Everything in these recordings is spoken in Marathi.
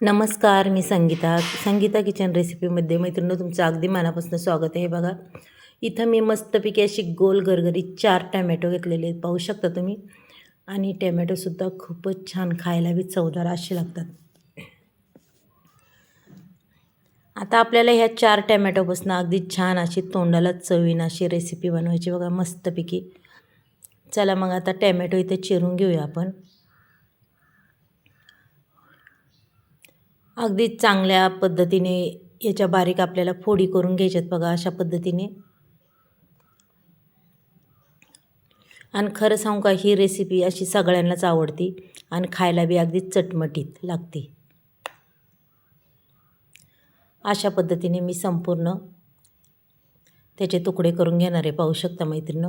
नमस्कार मी संगीता. संगीता किचन रेसिपीमध्ये मैत्रिणी तुमचं अगदी मनापासून स्वागत आहे. बघा इथं मी मस्तपैकी अशी गोल गरगरी चार टॅमॅटो घेतलेले आहेत. पाहू शकता तुम्ही? आणि टॅमॅटोसुद्धा खूपच छान खायला बी चवदार असे लागतात. आता आपल्याला ह्या चार टॅमॅटोपासून अगदी छान अशी तोंडाला चवीन अशी रेसिपी बनवायची बघा मस्तपैकी. चला मग आता टॅमॅटो इथे चिरून घेऊया आपण. अगदी चांगल्या पद्धतीने याच्या बारीक आपल्याला फोडी करून घ्यायच्यात बघा अशा पद्धतीने. आणि खरं सांगू का ही रेसिपी अशी सगळ्यांनाच आवडती आणि खायला बी अगदी चटमटीत लागते. अशा पद्धतीने मी संपूर्ण त्याचे तुकडे करून घेणार आहे पाहू शकता मैत्रिणं.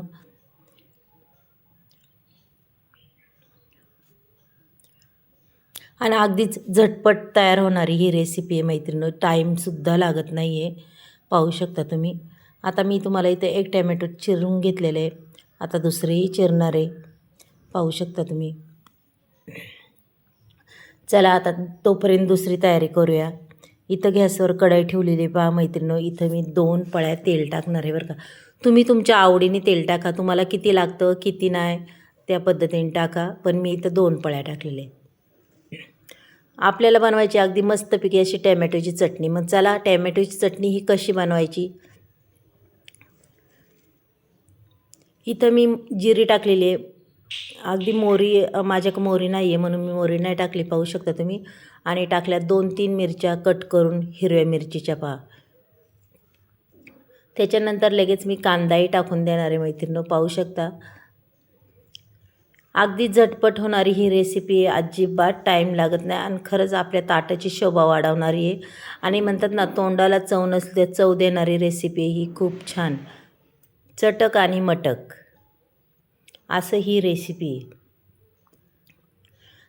आणि अगदीच झटपट तयार होणारी ही रेसिपी आहे मैत्रिणी टाईमसुद्धा लागत नाही आहे पाहू शकता तुम्ही. आता मी तुम्हाला इथे एक टॅमॅटो चिरून घेतलेलं आहे. आता दुसरेही चिरणार आहे. पाहू शकता तुम्ही. चला आता तोपर्यंत दुसरी तयारी करूया. इथं गॅसवर कढाई ठेवलेली पहा मैत्रिणी इथं मी दोन पळ्या तेल टाकणार आहे बरं का. तुम्ही तुमच्या आवडीने तेल टाका. तुम्हाला किती लागतं किती नाही त्या पद्धतीने टाका. पण मी इथं दोन पळ्या टाकलेले आपल्याला बनवायची अगदी मस्तपैकी अशी टॅमॅटोची चटणी. मग चला टॅमॅटोची चटणी ही कशी बनवायची? इथं मी जिरी टाकलेली आहे. अगदी मोरी माझ्याकडे मोरी नाही आहे म्हणून मी मोरी नाही टाकली पाहू शकता तुम्ही. आणि टाकल्या दोन तीन मिरच्या कट करून हिरव्या मिरचीच्या पहा. त्याच्यानंतर लगेच मी कांदाही टाकून देणार आहे मैत्रिणी पाहू शकता. अगदी झटपट होणारी ही रेसिपी आहे. अजिबात टाईम लागत नाही आणि खरंच आपल्या ताटाची शोभा वाढवणारी आहे. आणि म्हणतात ना तोंडाला चव नसले चव देणारी रेसिपी ही खूप छान. चटक आणि मटक. असं ही रेसिपी आहे.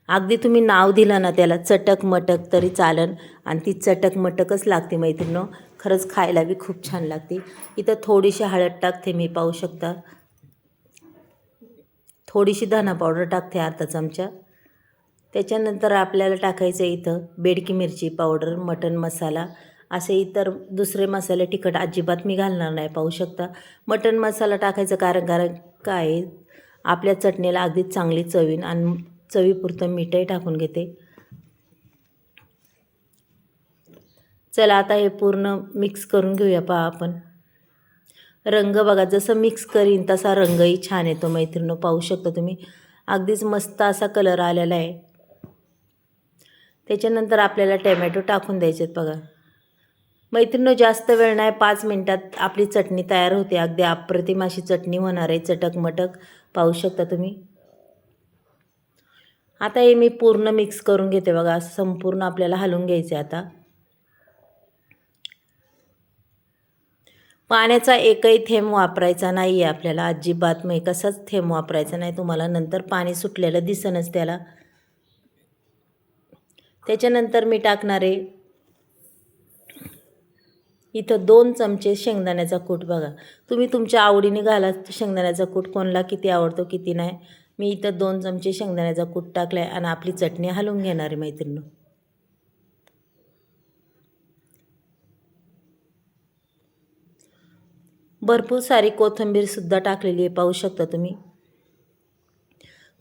अगदी तुम्ही नाव दिलं ना त्याला चटक मटक तरी चालन. आणि ती चटक मटकच लागते मैत्रिणीनं. खरंच खायला बी खूप छान लागते. इथं थोडीशी हळद टाकते मी पाहू शकता. थोडीशी धना पावडर टाकते अर्धा चमचा. त्याच्यानंतर आपल्याला टाकायचं इथं बेडकी मिरची पावडर मटन मसाला असे इतर दुसरे मसाले तिखट अजिबात मी घालणार नाही पाहू शकता. मटन मसाला टाकायचं कारण कारण काय आपल्या चटणीला अगदीच चांगली चवीन आणि चवीपुरतं मीठही टाकून घेते. चला आता हे पूर्ण मिक्स करून घेऊया पहा आपण. रंग बघा जसं मिक्स करीन तसा रंगही छान येतो. मैत्रिणी पाहू शकता तुम्ही. अगदीच मस्त असा कलर आलेला आहे. त्याच्यानंतर आपल्याला टॅमॅटो टाकून द्यायचे आहेत बघा. मैत्रिणी जास्त वेळ नाही. पाच मिनटात आपली चटणी तयार होते. अगदी अप्रतिम अशी चटणी होणार आहे चटक मटक. पाहू शकता तुम्ही. आता हे मी पूर्ण मिक्स करून घेते बघा. संपूर्ण आपल्याला हलवून घ्यायचे आता. पाण्याचा एकही थेंब वापरायचा नाही आहे आपल्याला. अजिबात मग कसाच थेंब वापरायचा नाही. तुम्हाला नंतर पाणी सुटलेलं दिसनच त्याला. त्याच्यानंतर मी टाकणारे इथं दोन चमचे शेंगदाण्याचा कूट बघा. तुम्ही तुमच्या आवडीने घाला शेंगदाण्याचा कूट. कोणाला किती आवडतो किती नाही. मी इथं दोन चमचे शेंगदाण्याचा कूट टाकला आहे आणि आपली चटणी हलवून घेणार आहे मैत्रिणी. भरपूर सारी कोथिंबीरसुद्धा टाकलेली आहे पाहू शकता तुम्ही.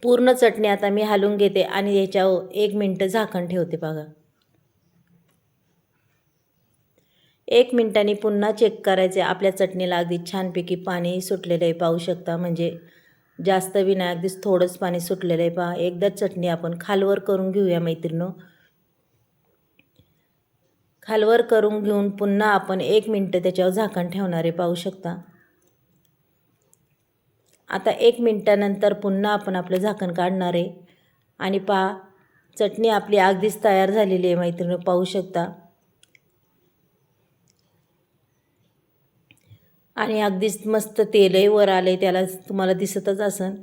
पूर्ण चटणी आता मी हलवून घेते आणि याच्यावर एक मिनटं झाकण ठेवते बघा. एक मिनटाने पुन्हा चेक करायचे आपल्या चटणीला अगदी छानपैकी पाणी सुटलेलं आहे पाहू शकता. म्हणजे जास्त बी नाही अगदीच थोडंच पाणी सुटलेलं आहे पहा. एकदा चटणी आपण खालवर करून घेऊया मैत्रिणं खालवर करून घेऊन पुन्हा आपण एक मिनटं त्याच्यावर झाकण ठेवणारे पाहू शकता. आता एक मिनटानंतर पुन्हा आपण आपलं झाकण काढणार आहे. आणि पहा चटणी आपली अगदीच तयार झालेली आहे मैत्रिणी पाहू शकता. आणि अगदीच मस्त तेलही वर आले त्याला तुम्हाला दिसतच असन.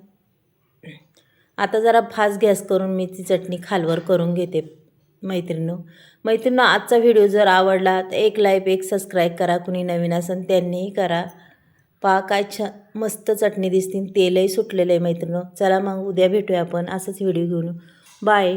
आता जरा फास्ट गॅस करून मी ती चटणी खालवर करून घेते. मैत्रिणो मैत्रिणो आजचा व्हिडिओ जर आवडला तर एक लाईक एक सबस्क्राईब करा. कुणी नवीन असन त्यांनीही करा. पा काय छ मस्त चटणी दिसतील तेलही सुटलेलं आहे मैत्रिणो चला मग उद्या भेटूया आपण. असंच व्हिडिओ घेऊन. बाय.